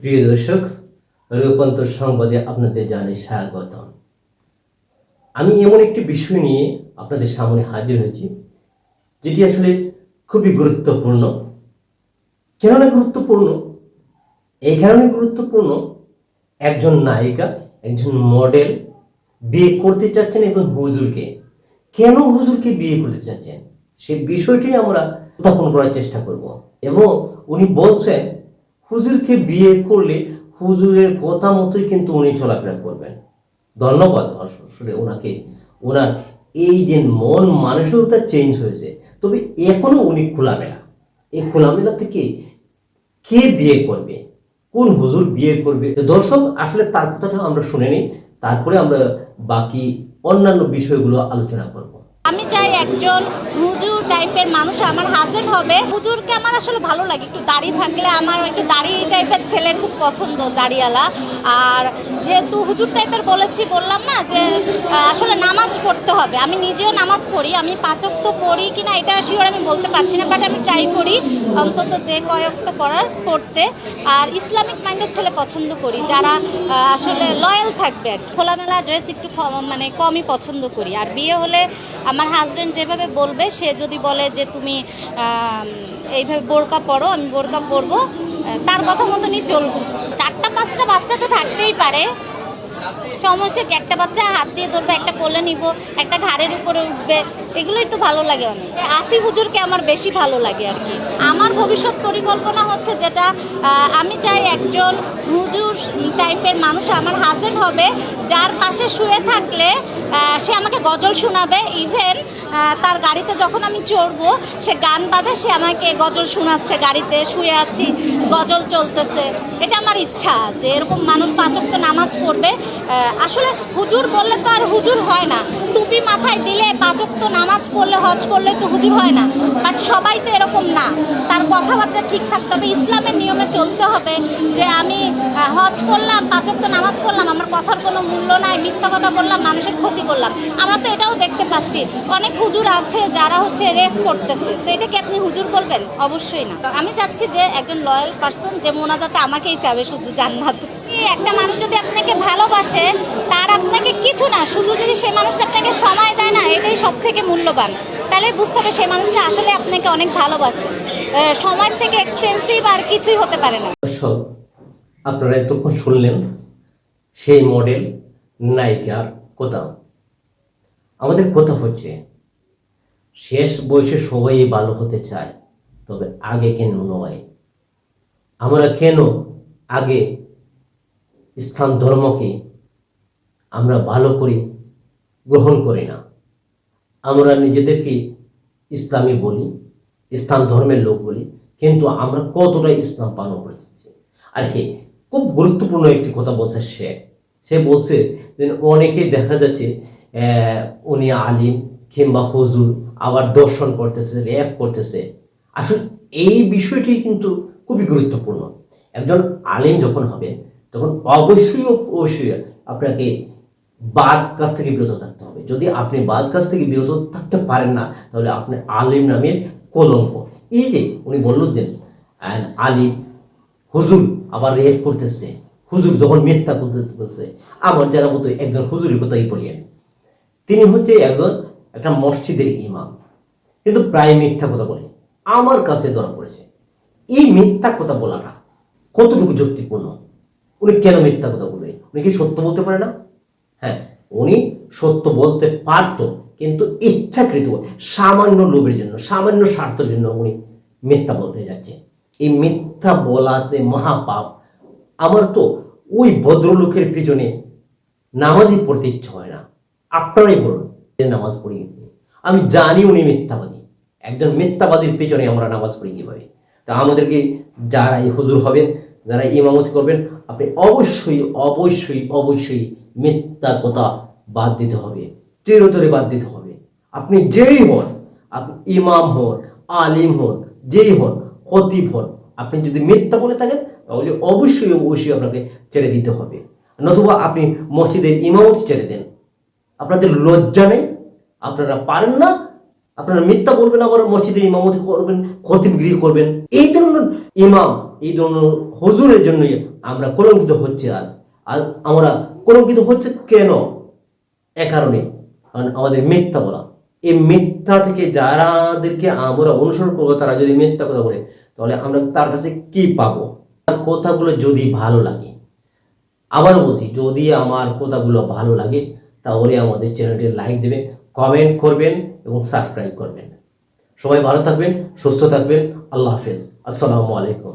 প্রিয় দর্শক, রূপান্তর সংবাদে আপনাদের জানাই স্বাগতম। আমি এমন একটি বিষয় নিয়ে আপনাদের সামনে হাজির হয়েছি, যেটি আসলে খুবই গুরুত্বপূর্ণ। কেননা গুরুত্বপূর্ণ? এই কারণে গুরুত্বপূর্ণ, একজন নায়িকা, একজন মডেল বিয়ে করতে চাচ্ছেন একজন হুজুরকে। কেন হুজুরকে বিয়ে করতে চাচ্ছেন? সেই বিষয়টি আমরা উত্থাপন করার চেষ্টা করব। এবং উনি বলছেন হুজুরকে বিয়ে করলে হুজুরের কথা মতোই কিন্তু উনি চলাফেরা করবেন। ধন্যবাদ, আসলে ওনাকে, ওনার এই যে মন মানসিকতা চেঞ্জ হয়েছে, তবে এখনও উনি খোলামেলা। এই খোলামেলা থেকে কে বিয়ে করবে? কোন হুজুর বিয়ে করবে? দর্শক, আসলে তার কথাটা আমরা শুনে নিই, তারপরে আমরা বাকি অন্যান্য বিষয়গুলো আলোচনা করব। আমি চাই একজন হুজুর টাইপের মানুষ, আমার হাজবেন্ড হবে। হুজুরকে আমার আসলে ভালো লাগে। একটু দাড়ি থাকলে আমার একটু দাড়ি টাইপের ছেলে খুব পছন্দ, দাড়িওয়ালা। আর যেহেতু হুজুর টাইপের বলেছি, বললাম না যে আসলে নামাজ পড়তে হবে। আমি নিজেও নামাজ পড়ি, আমি পাঁচক তো পড়ি কিনা এটা শিওর আমি বলতে পারছি না বাট আমি ট্রাই করি অন্তত যে কয়েক তো পড়ার পড়তে। আর ইসলামিক মাইন্ডের ছেলে পছন্দ করি, যারা আসলে লয়াল থাকবে আর খোলামেলা ড্রেস একটু মানে কমই পছন্দ করি। আর বিয়ে হলে আমার হাজব্যান্ড যেভাবে বলবে, সে যদি বলে যে তুমি এইভাবে বোরকা পড়ো আমি বোরকা পরবো তার কথা মতনই চলবো। চারটা, পাঁচটা বাচ্চা তো থাকতেই পারে। সমস্যা একটা বাচ্চা হাত দিয়ে ধরবে, একটা কোলে নিব, একটা ঘাড়ের উপরে উঠবে এগুলোই তো ভালো লাগে অনেক। আসি হুজুরকে আমার বেশি ভালো লাগে আর কি। আমার ভবিষ্যৎ পরিকল্পনা হচ্ছে যেটা আমি চাই একজন হুজুর টাইপের মানুষ, আমার হাজবেন্ড হবে, যার পাশে শুয়ে থাকলে সে আমাকে গজল শোনাবে ইভেন তার গাড়িতে যখন আমি চড়বো, সে গান বাঁধে, সে আমাকে গজল শোনাচ্ছে, গাড়িতে শুয়ে আছি, গজল চলতেছে। এটা আমার ইচ্ছা যে এরকম মানুষ পাচক তো নামাজ পড়বে। আসলে হুজুর বললে তো আর হুজুর হয় না। টুপি মাথায় দিলে পাচক তো নামাজ পড়লে, হজ করলে তো হুজুর হয় না। বাট সবাই তো এরকম না। তার কথাবার্তা ঠিক থাকতে হবে ইসলামের নিয়মে চলতে হবে যে আমি হজ করলাম পাচক তো নামাজ পড়লাম, আমার কথার কোনো মূল্য নাই, মিথ্যা কথা বললাম, মানুষের ক্ষতি করলাম। আমরা তো এটাও দেখতে পাচ্ছি। অনেক হুজুর আছে যারা হচ্ছে রেফ করতেছে। তো এটা কি আপনি হুজুর বলবেন? অবশ্যই না। আমি চাচ্ছি যে একজন লয়াল পার্সন যে মোনাজাতে আমাকেই চাবে শুধু জান্নাত। একটা মানুষ যদি আপনাকে ভালোবাসে, তার আপনাকে না শুধু যদি সেই মানুষটা আপনাকে সময় দেয় না, এটাই সব থেকে মূল্যবান। তাহলে বুঝতে হবে সেই মানুষটা আসলে আপনাকে অনেক ভালোবাসে। সময় থেকে এক্সপেন্সিভ আর কিছুই হতে পারে না। আপনারা এতক্ষণ শুনলেন সেই মডেল নায়িকার কথা। আমাদের কথা হচ্ছে, শেষ বয়সে সবাই ভালো হতে চায়, তবে আগে কেন নয়? আমরা কেন আগে ইসলাম ধর্মকে আমরা ভালো করে, গ্রহণ করি না। আমরা নিজেদেরকে ইসলামী বলি, ইসলাম ধর্মের লোক বলি, কিন্তু আমরা কতটা ইসলাম পালন করতেছি আর হে, খুব গুরুত্বপূর্ণ একটি কথা বলছে সে। সে বলছে যে অনেকেই দেখা যাচ্ছে উনি আলিম কিংবা হুজুর, আবার দর্শন করতেছে র্যাপ করতেছে। আসলে এই বিষয়টি কিন্তু খুবই গুরুত্বপূর্ণ। একজন আলিম যখন হবে, তখন অবশ্যই অবশ্যই আপনাকে বাদ কাজ থেকে বিরত থাকতে হবে। যদি আপনি বাদ কাজ থেকে বিরত থাকতে পারেন না, তাহলে আপনি আলিম নামের কলঙ্ক। এই যে উনি বলল যে আলিম হুজুর আবার রেফ করতেছে। হুজুর যখন মিথ্যা করতেছে বলছে, আমার যারা মতো একজন হুজুরের কথাই বলিয়েন। তিনি হচ্ছে একজন, একটা মসজিদের ইমাম। কিন্তু প্রায় মিথ্যা কথা বলে। আমার কাছে ধরা পড়েছে। এই মিথ্যা কথা বলাটা কতটুকু যুক্তিপূর্ণ? উনি কেন মিথ্যা কথা বলবে? উনি কি সত্য বলতে পারে না? হ্যাঁ উনি সত্য বলতে পারতো, কিন্তু ইচ্ছাকৃত, সামান্য লোভের জন্য, সামান্য স্বার্থের জন্য উনি মিথ্যা বলতে যাচ্ছে এই মিথ্যা বলাতে মহাপাপ। আমার তো ওই ভদ্রলোকের পিছনে নামাজই পড়তে ইচ্ছা হয় না। আপনারাই বলুন নামাজ পড়ি আমি জানি উনি মিথ্যাবাদী। একজন মিথ্যাবাদীর পিছনে আমরা নামাজ পড়ি কীভাবে? তা আমাদেরকে যারা এই হুজুর হবেন, যারা ইমামতি করবেন, আপনি অবশ্যই অবশ্যই অবশ্যই মিথ্যা কথা বাদ দিতে হবে, চিরতরে বাদ দিতে হবে। আপনি যেই হন, আপনি ইমাম হন, আলিম হন, যেই হন, খতিব হন, আপনি যদি মিথ্যা বলে থাকেন, তাহলে অবশ্যই অবশ্যই আপনাকে ছেড়ে দিতে হবে। নতুবা আপনি মসজিদের ইমামতি ছেড়ে দেন। আপনাদের লজ্জা নেই, আপনারা পারেন না, আপনারা মিথ্যা বলবেন, আবার মসজিদে ইমামতি করবেন, খতিবগিরি করবেন। এই ধরনের ইমাম, এই ধরনের হজুরের জন্যই আমরা কলঙ্কিত হচ্ছে আজ। আমরা কলঙ্কিত হচ্ছে কেন? এ কারণে। আমাদের মিথ্যা বলা। এই মিথ্যা থেকে যারাদেরকে আমরা অনুসরণ করব, তারা যদি মিথ্যা কথা বলে, তাহলে আমরা তার কাছে কি পাবো? তার কথাগুলো যদি ভালো লাগে, আবারও বলছি, যদি আমার কথাগুলো ভালো লাগে, তাহলে আমাদের চ্যানেলটি লাইক দেবেন, কমেন্ট করবেন এবং সাবস্ক্রাইব করবেন। সবাই ভালো থাকবেন, সুস্থ থাকবেন, আল্লাহ হাফেজ। আসসালামু আলাইকুম।